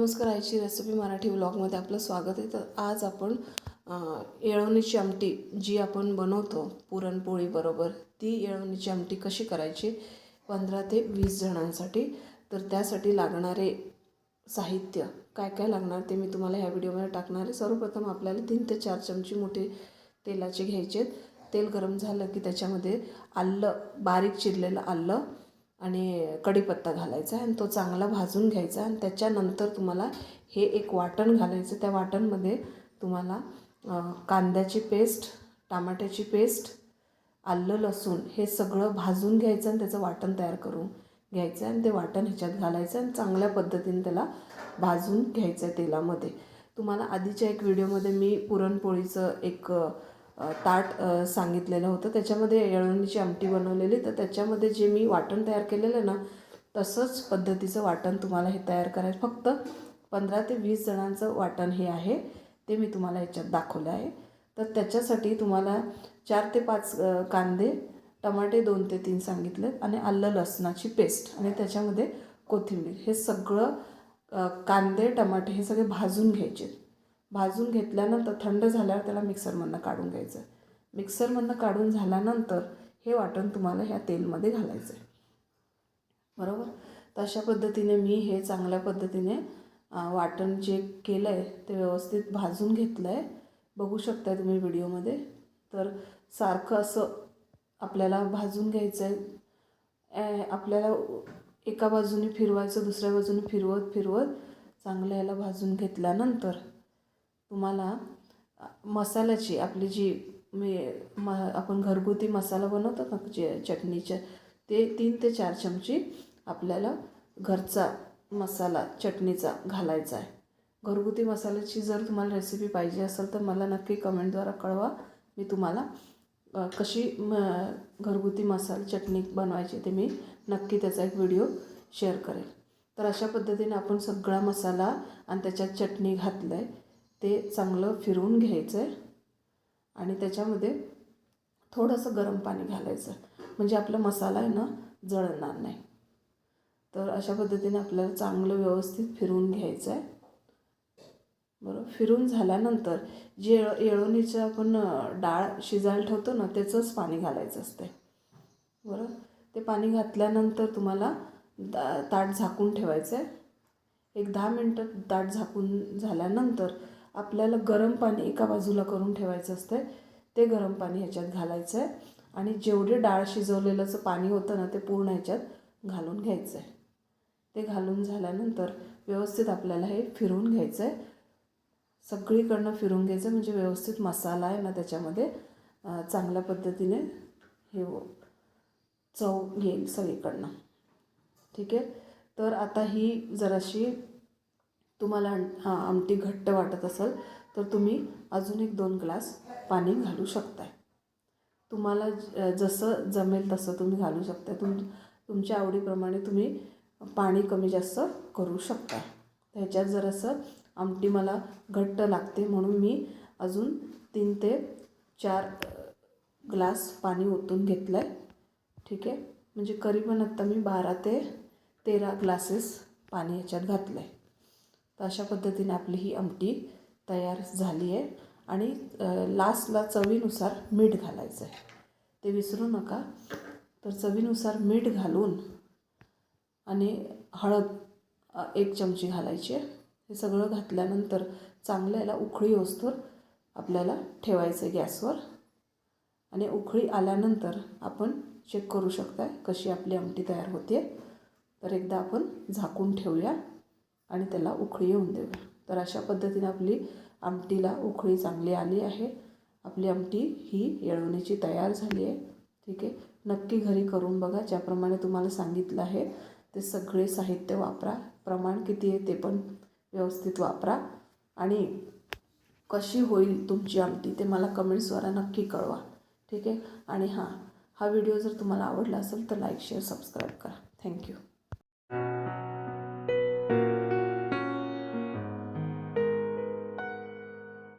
नमस्कार आईची रेसिपी मराठी व्लॉगमध्ये आपलं स्वागत आहे. तर आज आपण येळवणीची आमटी जी आपण बनवतो पुरणपोळीबरोबर ती येळवणीची आमटी कशी करायची? पंधरा ते वीस जणांसाठी. तर त्यासाठी लागणारे साहित्य काय काय लागणार ते मी तुम्हाला ह्या व्हिडिओमध्ये टाकणार आहे. सर्वप्रथम आपल्याला तीन ते चार चमचे मोठे तेलाचे घ्यायचे आहेत. तेल गरम झालं की त्याच्यामध्ये आलं बारीक चिरलेलं आलं. आणि कढीपत्ता घालायचा आणि तो चांगला भाजून घ्यायचा आणि त्याच्यानंतर तुम्हाला हे एक वाटण घालायचं त्या वाटणमध्ये तुम्हाला कांद्याची पेस्ट टमाट्याची पेस्ट आलं लसूण हे सगळं भाजून घ्यायचं आणि त्याचं वाटण तयार करून घ्यायचं आणि ते वाटण ह्याच्यात घालायचं आणि चांगल्या पद्धतीने त्याला भाजून घ्यायचं आहे तेलामध्ये. तुम्हाला आधीच्या एक व्हिडिओमध्ये मी पुरणपोळीचं एक ताट सांगितलेलं होतं. त्याच्यामध्ये येळवणीची आमटी बनवलेली. तर त्याच्यामध्ये जे मी वाटण तयार केलेलं ना तसंच पद्धतीचं वाटण तुम्हाला हे तयार करायचं. फक्त पंधरा ते वीस जणांचं वाटण हे आहे. ते मी तुम्हाला याच्यात दाखवलं आहे. तर त्याच्यासाठी तुम्हाला चार ते पाच कांदे टमाटे दोन ते तीन सांगितले आणि आलं लसणाची पेस्ट आणि त्याच्यामध्ये कोथिंबीर. हे सगळं कांदे टमाटे हे सगळे भाजून घ्यायचे. भाजून घेतल्यानंतर थंड झाल्यावर त्याला मिक्सरमधनं काढून घ्यायचं मिक्सरमधनं काढून झाल्यानंतर हे वाटण तुम्हाला ह्या तेलमध्ये घालायचं आहे बरोबर? तर अशा पद्धतीने मी हे चांगल्या पद्धतीने वाटण जे केलं आहे ते व्यवस्थित भाजून घेतलं आहे बघू शकता तुम्ही व्हिडिओमध्ये. तर सारखं असं आपल्याला भाजून घ्यायचं आहे आपल्याला एका बाजूने फिरवायचं दुसऱ्या बाजूने फिरवत फिरवत चांगलं याला भाजून घेतल्यानंतर तुम्हाला मसाल्याची आपली जी मी म आपण घरगुती मसाला बनवतो ना जे चटणीच्या ते तीन ते चार चमचे आपल्याला घरचा मसाला चटणीचा घालायचा आहे. घरगुती मसाल्याची जर तुम्हाला रेसिपी पाहिजे असेल तर मला नक्की कमेंटद्वारा कळवा. मी तुम्हाला कशी म घरगुती मसाला चटणी बनवायची ते मी नक्की त्याचा एक व्हिडिओ शेअर करेल. तर अशा पद्धतीने आपण सगळा मसाला आणि त्याच्यात चटणी घातलं आहे ते चांगलं फिरवून घ्यायचं आहे आणि त्याच्यामध्ये थोडंसं गरम पाणी घालायचं. म्हणजे आपला मसाला आहे ना जळणार नाही. तर अशा पद्धतीने आपल्याला चांगलं व्यवस्थित फिरवून घ्यायचं आहे बरं फिरून झाल्यानंतर जे येळ येळवणीचं आपण डाळ शिजायला ठेवतो ना त्याचंच पाणी घालायचं असते बरं ते पाणी घातल्यानंतर तुम्हाला दा ताट झाकून ठेवायचं आहे एक दहा मिनटं ताट झाकून झाल्यानंतर आपल्याला गरम पाणी एका बाजूला करून ठेवायचं असतं ते गरम पाणी ह्याच्यात घालायचं आहे आणि जेवढे डाळ शिजवलेलंचं पाणी होतं ना ते पूर्ण ह्याच्यात घालून घ्यायचं आहे ते घालून झाल्यानंतर व्यवस्थित आपल्याला हे फिरवून घ्यायचं आहे सगळीकडनं फिरून घ्यायचं म्हणजे व्यवस्थित मसाला आहे ना त्याच्यामध्ये चांगल्या पद्धतीने हे हो- चव येईल सगळीकडनं. ठीक आहे? तर आता ही जराशी तुम्हाला हां आमटी घट्ट वाटत असेल तर तुम्ही अजून एक दोन ग्लास पाणी घालू शकताय. तुम्हाला ज- जसं जमेल तसं तुम्ही घालू शकता तुम तुमच्या आवडीप्रमाणे तुम्ही पाणी कमी जास्त करू शकता तर ह्याच्यात जरासं आमटी मला घट्ट लागते म्हणून मी अजून तीन ते चार ग्लास पाणी ओतून घेतलं आहे ठीक आहे? म्हणजे करीबन आत्ता मी बारा ते तेरा ग्लासेस पाणी ह्याच्यात घातलं आहे तर अशा पद्धतीने आपली ही आमटी तयार झाली आहे. आणि लास्टला चवीनुसार मीठ घालायचं आहे. ते विसरू नका. तर चवीनुसार मीठ घालून आणि हळद एक चमची घालायची आहे. हे सगळं घातल्यानंतर चांगलं याला उकळी येऊस्तोवर आपल्याला ठेवायचं आहे गॅसवर. आणि उकळी आल्यानंतर आपण चेक करू शकताय कशी आपली आमटी तयार होते तर एकदा आपण झाकून ठेवूया. आणि त्याला उकळी येऊन देऊया तर अशा पद्धतीने आपली आमटीला उकळी चांगली आली आहे. आपली आमटी ही येळवणीची तयार झाली आहे. ठीक आहे? नक्की घरी करून बघा. ज्याप्रमाणे तुम्हाला सांगितलं आहे ते सगळे साहित्य वापरा. प्रमाण किती आहे ते पण व्यवस्थित वापरा. आणि कशी होईल तुमची आमटी ते मला कमेंट्सद्वारा नक्की कळवा. ठीक आहे? आणि हां हा व्हिडिओ जर तुम्हाला आवडला असेल तर लाईक शेअर सबस्क्राईब करा. Thank you